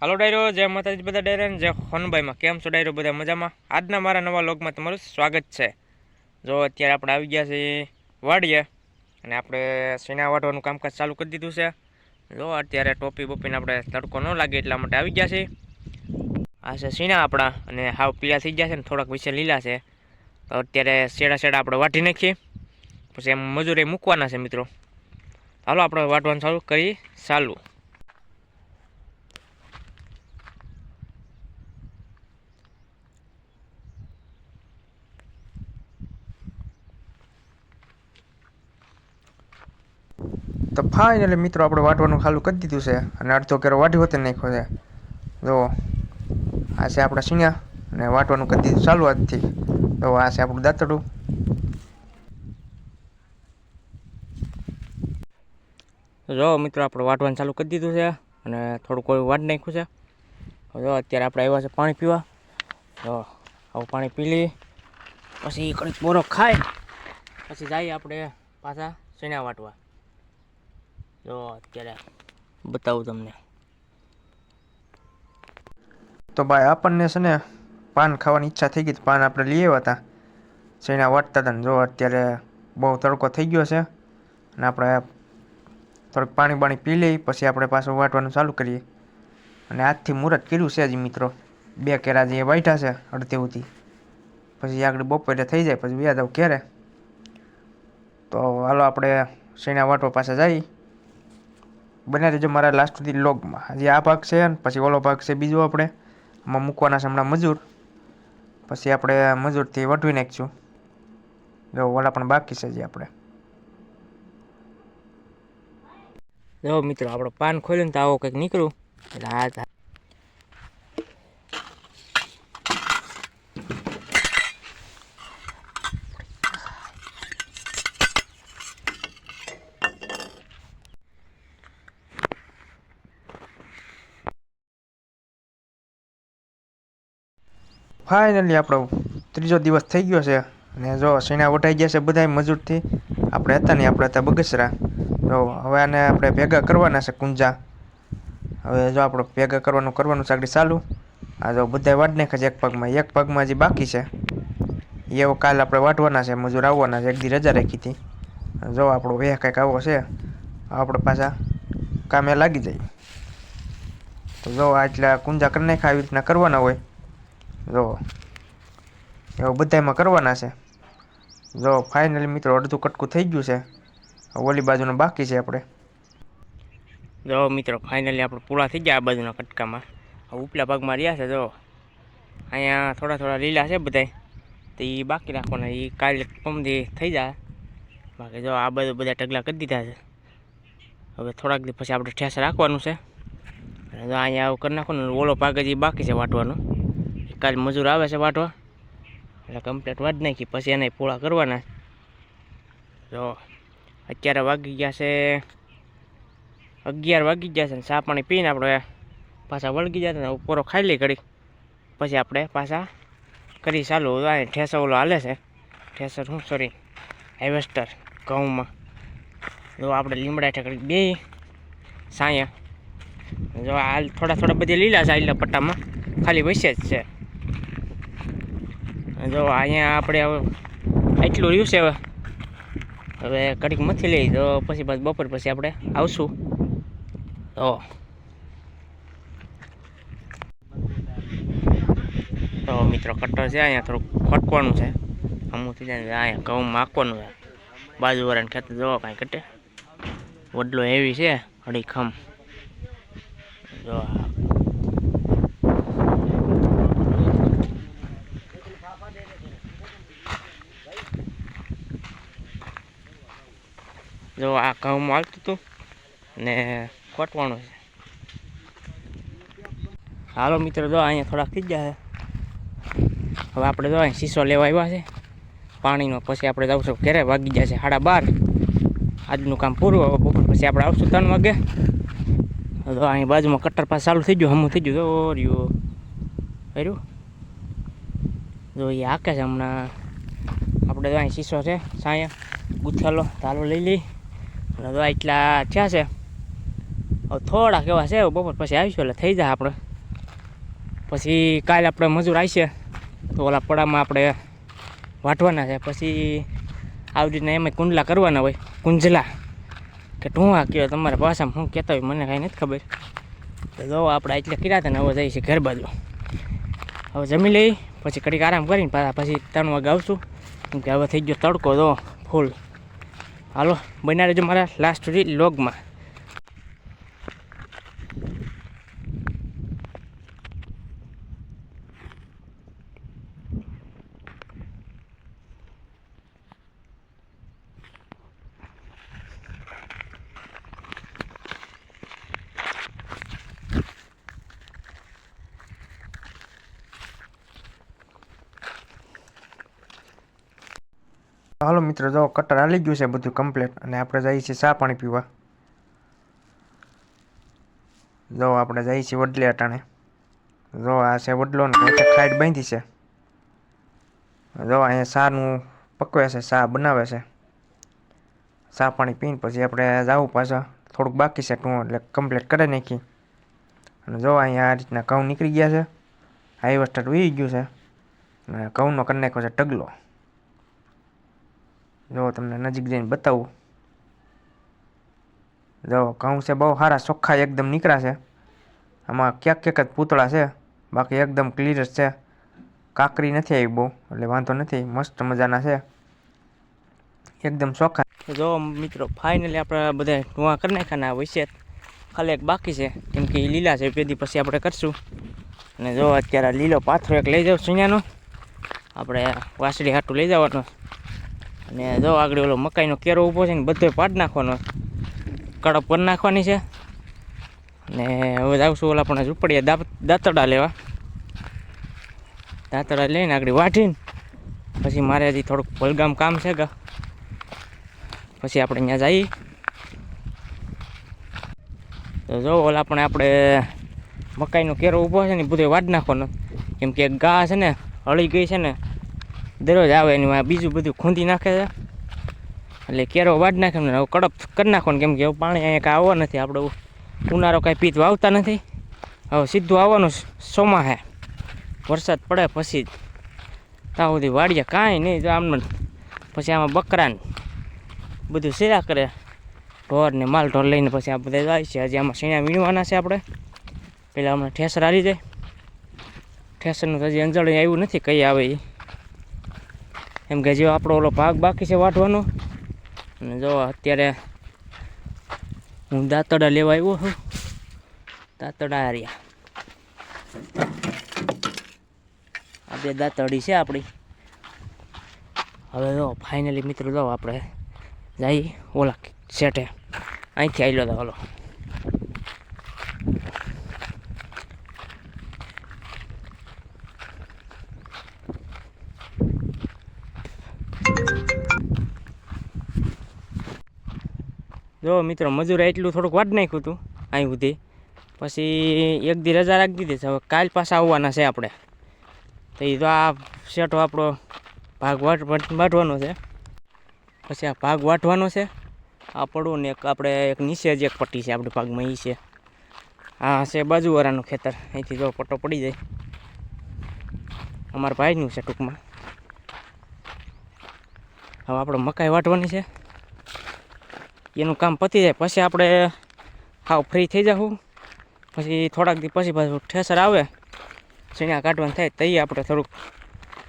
હાલો ડાયરો, જય માતાજી બધા ડાયરા જય હોનભાઈમાં કેમ છો ડાયરો બધા મજામાં? આજના મારા નવા લોગમાં તમારું સ્વાગત છે. જો અત્યારે આપણે આવી ગયા છીએ વાડીએ અને આપણે સીના વાટવાનું કામકાજ ચાલુ કરી દીધું છે. જો અત્યારે ટોપી બોપીને આપણે તડકો ન લાગે એટલા માટે આવી ગયા છીએ. આ છે સીણા આપણા અને હાવ પીળા થઈ ગયા છે ને થોડાક વિશે લીલા છે. તો અત્યારે શેડા શેડા આપણે વાટી નાખીએ. પછી એમ મજૂરે મૂકવાના છે મિત્રો. હાલો આપણે વાટવાનું ચાલુ કરી, ચાલુ. તો ફાઇનલી મિત્રો આપણે વાટવાનું ચાલુ કરી દીધું છે અને અડધો કેરો વાટી હોતે નાખ્યો છે. જો આ છે આપણા સીણા અને વાટવાનું કરી દીધું ચાલુ આજથી. તો આ છે આપણું દાંતડું. જો મિત્રો આપણે વાટવાનું ચાલુ કરી દીધું છે અને થોડું કોઈ વાટ નાખ્યું છે. જો અત્યારે આપણે આવ્યા છે પાણી પીવા. જો આવું પાણી પી લઈએ. પછી કડીક બોરો ખાય. પછી જઈએ આપણે પાછા સીણા વાટવા. જો અત્યારે બતાવું તમને. તો ભાઈ આપણને છે ને પાન ખાવાની ઈચ્છા થઈ ગઈ પાન આપણે લઈ આવ્યા હતા. શેણા વાટતા હતા ને જો અત્યારે બહુ તડકો થઈ ગયો છે અને આપણે થોડુંક પાણી બાણી પી લઈ પછી આપણે પાછું વાટવાનું ચાલુ કરીએ. અને આજથી મુહૂર્ત કર્યું છે હજી મિત્રો. બે કેરા જે વાટ્યા છે અડધી સુધી પછી આગળ બપોરે થઈ જાય પછી વ્યાજ આવું ક્યારે? તો હાલો આપણે શેણા વાટવા પાસે જઈએ. બને રહેજો મારા લાસ્ટ સુધી લોગમાં હજી આ ભાગ છે અને પછી ઓલો ભાગ છે બીજો આપણે. આમાં મૂકવાના છે હમણાં મજૂર. પછી આપણે મજૂરથી વઢવી નાખીશું જો, ઓલા પણ બાકી છે હજી આપણે. જો મિત્રો, આપણો પાન ખોલ્યું ને તો આવો કંઈક નીકળ્યું એટલે આ ફાઇનલી આપણો ત્રીજો દિવસ થઈ ગયો છે. અને જો સીણા વટાઈ ગયા છે બધાય મજૂરથી. આપણે હતા નહીં આપણે હતા બગસરા. જો હવે આને આપણે ભેગા કરવાના છે કુંજા. હવે જો આપણે ભેગા કરવાનું કરવાનું સાગડી ચાલુ. આ જો બધાય વાટ નાખે છે એક પગમાં એક પગમાં હજી બાકી છે. એવો કાલ આપણે વાટવાના છે, મજૂર આવવાના છે. એક દી રજા રાખી હતી. જો આપણો વેહ કંઈક આવો છે, આપણે પાછા કામે લાગી જાય. તો જો આટલા કુંજા કરી નાખ્યા, આવી રીતના કરવાના હોય. જો એવું બધામાં કરવાના છે. જો ફાઇનલી મિત્રો, અડધું કટકું થઈ ગયું છે. ઓલી બાજુનું બાકી છે આપણે. જો, મિત્રો ફાઇનલી આપણે પૂરા થઈ ગયા આ બાજુના કટકામાં. ઉપલા ભાગમાં રહ્યા છે, જો. અહીંયા થોડા થોડા લીલા છે બધાય. તો એ બાકી રાખવાના એ કાલે પમદી થઈ જાય. બાકી જો, આ બાજુ બધા ટગલા કરી દીધા છે. હવે થોડાક દિવસ પછી આપણે ઠેસ રાખવાનું છે. જો, અહીંયા આવું કરી નાખવાનું, ઓલો ભાગ હજી બાકી છે વાટવાનો. કાલ મજૂર આવે છે વાટવા. એટલે કમ્પ્લીટ વાત નાખી, પછી એને પૂળા કરવાના. જો, અત્યારે વાગી ગયા છે, અગિયાર વાગી ગયા છે ને ચા પાણી પીને આપણે પાછા વળગી જાય ને ઉપરો ખાઈ લઈ ઘડી પછી આપણે પાછા કરી ચાલુ. ઠેસર ઓલો હાલે છે. ઠેસર શું સોરી હેવેસ્ટર ઘઉંમાં. જો, આપણે લીમડા ઠેકડી બે સાયા. જો, હાલ થોડા થોડા બધી લીલા છે આટલા પટ્ટામાં. ખાલી વૈસે જ છે. જો અહીંયા આપણે હવે એટલું રહ્યું છે હવે. હવે કડીક મથી લઈ, તો પછી બસ બપોર પછી આપણે આવશું. તો. તો મિત્રો કટર છે, અહીંયા થોડુંક ખટકવાનું છે. અમુક થઈ જાય અહીંયા ઘઉં માખવાનું છે. બાજુવાળાને ખેતર જોવા કાંઈ કટે વડલો એવી છે અડી ખમ જો આ જો આ ઘઉં આવતું હતું ને ખોટવાનું છે. હાલો મિત્રો, જો અહીંયા થઈ ગયા છે. હવે આપણે જો અહીં શીશો લેવા આવ્યા છે. પાણીનો પછી આપણે આવશું ઘેરે, વાગી છે સાડા બાર. આજનું કામ પૂરું હવે બપોર પછી આપણે આવશું ત્રણ વાગે. તો અહીં બાજુમાં કટર પાસે ચાલુ થઈ ગયું, હમું થઈ ગયું. તો રહ્યું. કર્યું. જો એ આકે છે હમણાં. આપણે તો અહીં શીશો છે, સાયા. ગુથેલો, તાલો લઈ લઈ. તો એટલા થયા છે. હવે થોડાક એવા છે બપોર પછી આવીશું એટલે થઈ જાય આપણે. પછી કાલે આપણે મજૂર આવીશે, તો ઓલા પડામાં આપણે વાટવાના છે. પછી આવી રીતના એમાં કુંડલા કરવાના હોય, કુંજલા. કે ટૂંવા કહેવાય તમારા ભાષામાં શું કહેતા હોય મને કાંઈ નથી ખબર. તો જો આપણે એટલે કર્યા હતા ને, હવે જઈએ ઘર બાજુ. હવે જમી લઈ, પછી કડીક આરામ કરીને પાછા, પછી ત્રણ વાગે આવશું. કેમ કે હવે થઈ ગયો તડકો તો ફૂલ. હાલો બન્યા રહેજો મારા લાસ્ટ સુધી લોગમાં હાલો મિત્રો, જો કટર હાલી ગયું છે બધું કમ્પ્લીટ અને આપણે જઈએ છીએ ચા પાણી પીવા. જો આપણે જઈએ છીએ વડલે અટાણે જો આ છે વડલો ને ખાઈટ બાંધી છે. જો અહીંયા સાનું પકવે છે, ચા બનાવે છે. ચા પાણી પીને પછી આપણે જવું પાછા. થોડુંક બાકી છે ટું એટલે કમ્પ્લીટ કરી નાખી અને જો અહીંયા આ રીતના ઘઉં નીકળી ગયા છે. હાઈવસ્ટર વી ગયું છે. અને ઘઉંનો કરી નાખ્યો છે ટગલો જો તમને નજીક જઈને બતાવું. જો ઘઉં છે બહુ સારા ચોખ્ખા એકદમ નીકળ્યા છે. આમાં ક્યાંક ક્યાંક જ પૂતળા છે. બાકી એકદમ ક્લિયર છે. કાકરી નથી આવી બહુ, એટલે વાંધો નથી. મસ્ત મજાના છે. એકદમ ચોખ્ખા. જો મિત્રો ફાઇનલી આપણે બધા ધુઆ કરી નાખ્યાના વૈસે ખાલી એક બાકી છે. કેમ કે લીલા છે, પેદી પછી આપણે કરશું. અને જો અત્યારે લીલો પાથરો એક લઈ જાઉં સુણ્યાનો આપણે વાસળી હાટું લઈ જવાનો. અને જો આગળ ઓલો મકાઈનો કેરો ઊભો છે ને બધો પાડ નાખવાનો. કડપ કરી નાખવાની છે. ને હવે આવશું ઓલા પણ ઝૂંપડીએ દા- દાંતરડા લેવા. દાંતડા લઈને આગળ વાઢીને પછી મારે હજી થોડુંક ભલગામ કામ છે ગા. પછી આપણે ત્યાં જઈએ. તો જો ઓલા પણ આપણે મકાઈનો કેરો ઊભો છે ને બધો વાડ નાખવાનો. કેમ કે ગા છે ને હળી ગઈ છે ને દરરોજ આવે એની બીજું બધું ખૂંદી નાખે છે. એટલે કેરો વાડ નાખે ને હવે કડપ કરી નાખવાનું કેમ કે હવે પાણી અહીંયા કાંઈ આવવા નથી. આપણે ઉનાળો કાંઈ પીત વાવતા નથી. હવે સીધું આવવાનું સોમાં હે વરસાદ પડે પછી જ ત્યાં સુધી વાડીએ કાંઈ નહીં. જો આમને પછી આમાં બકરાને બધું સેરા કરે. ઢોર ને માલ ઢોર લઈને પછી આ બધા જાય છે. હજી આમાં સીણા વીણવાના છે આપણે. પહેલાં હમણાં ઠેસર હારી જાય. ઠેસરનું હજી અંજળ આવ્યું નથી. કઈ આવે એ એમ કે જો આપણો ઓલો ભાગ બાકી છે વાટવાનો અને જો અત્યારે હું દાંતડા લેવા આવ્યો છું. દાંતડા હાર્યા. આ બે દાંતડી છે આપણી. હવે જો ફાઇનલી મિત્રો જો આપણે જઈ ઓલા સેટે અહીંથી આવેલો હતો ઓલો જો મિત્રો, મજૂર એટલું થોડુંક વાડ નાખ્યું હતું અહીં સુધી. પછી એક દી રજા રાખી દીધી છે. હવે કાલ પાછા આવવાના છે આપણે. તો એ તો આ શેઠો આપણો ભાગ વાટ, વાટ- વાટવાનો છે. પછી આ ભાગ વાટવાનો છે. આ પડવું ને એક આપણે એક નીચે જ એક પટ્ટી છે આપણે ભાગમાં એ છે. આ છે બાજુવાળાનું ખેતર. અહીંથી જો પટ્ટો પડી જાય. અમારા ભાઈનું છે ટૂંકમાં. હવે આપણે મકાઈ વાટવાની છે. એનું કામ પતી જાય. પછી આપણે હાવ ફ્રી થઈ જાઉં પછી થોડાક દી પછી પાછું ઠેસર આવે. સીણા કાઢવાનું થાય તઈ આપણે થોડુંક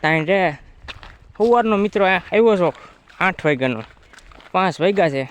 ટાઈમ રહે. સવારનો મિત્રો આવ્યો છો આઠ વાગ્યાનો. પાંચ વાગ્યા છે.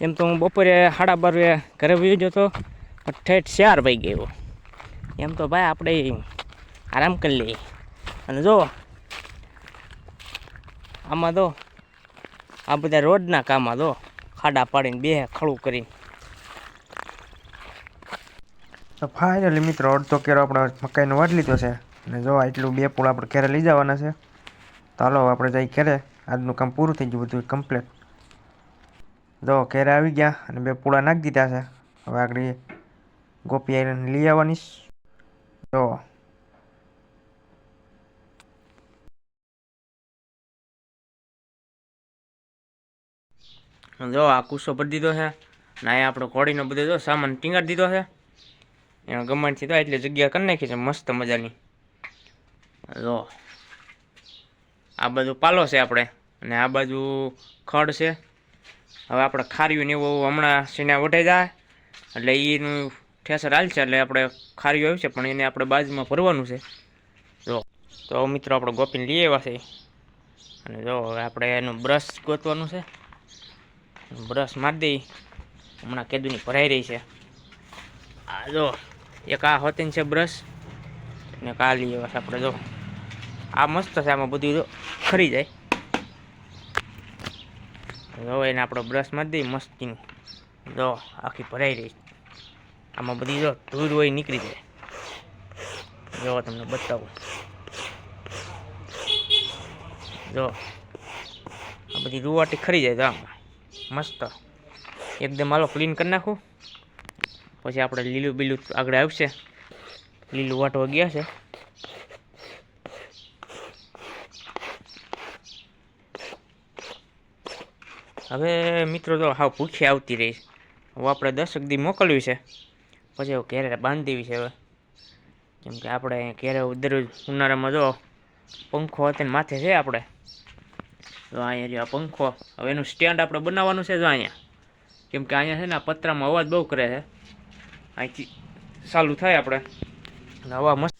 એમ તો હું બપોરે સાડા બાર ઘરે વહી ગયો પણ ઠેઠ ચાર વાગી ગયો એમ તો ભાઈ આપણે આરામ કરી લઈએ. અને જો, આમાં તો આ બધા રોડના કામમાં તો ખાડા પાડીને બે ખડું કરીને. તો ફાઇનલી મિત્રો, અડધો કેરો આપણે મકાઈનો વાટ લીધો છે. અને જો એટલું બે પૂળ આપણે ઘેરે લઈ જવાના છે. તો હાલો આપણે જઈ ઘેરે. આજનું કામ પૂરું થઈ ગયું, બધું કમ્પ્લીટ જો ઘેરે આવી ગયા અને બે પૂળા નાખી દીધા છે. હવે આગળ ગોપી આવીને લઈ આવવાની જો જો, આ કુસો ભરી દીધો છે. અને અહીંયા આપણો ઘોડીનો બધો જો સામાન ટીંગાડી દીધો છે. એના ગમણથી તો એટલે જગ્યા કરી નાખી છે, મસ્ત મજાની. જો, આ બાજુ પાલો છે આપણે અને આ બાજુ ખડ છે. હવે આપણે ખાર્યું ને એવું હમણાં સીના વઢાઈ જાય. એટલે એનું ઠેસર હાલશે એટલે આપણે ખાર્યું આવ્યું છે, પણ એને આપણે બાજુમાં ભરવાનું છે. જો, તો મિત્રો, આપણે ગોપીને લઈ આવ્યા છે. અને જો, હવે આપણે એનું બ્રશ ગોતવાનું છે. બ્રશ મારી દઈ. હમણાં કેદુની ભરાઈ રહી છે. આ જો, એક આ હોતીન છે બ્રશ, ને કાલી એવા આપણે જો. આ મસ્ત છે આમાં બધું જો, ખરી જાય. જો એને આપણે બ્રશ મારી દઈએ મસ્તીનું. જો, આખી ભરાઈ રહી. આમાં બધી જો ધૂળ હોય નીકળી જાય. જો, તમને બતાવું. જો, આ બધી રૂવાટી ખરી જાય તો આમાં. મસ્ત. એકદમ હાલો ક્લીન કરી નાખું. પછી આપણે લીલું બીલું આગળ આવશે. લીલું વાટવા ગયા છે. હવે મિત્રો તો હાવ ભૂખી આવતી રહી હું આપણે દસ દી મોકલવી છે. પછી હું ઘેરે બાંધી દેવી છે હવે. કેમ કે આપણે ઘેરે દરરોજ ઉનાળામાં જો પંખો હતો માથે છે આપણે. તો અહીંયા જો પંખો. હવે એનું સ્ટેન્ડ આપણે બનાવવાનું છે જો અહીંયા. કેમ કે અહીંયા છે ને આ પતરામાં અવાજ બહુ કરે છે. અહીંથી ચાલુ થાય આપણે. હવા મસ્ત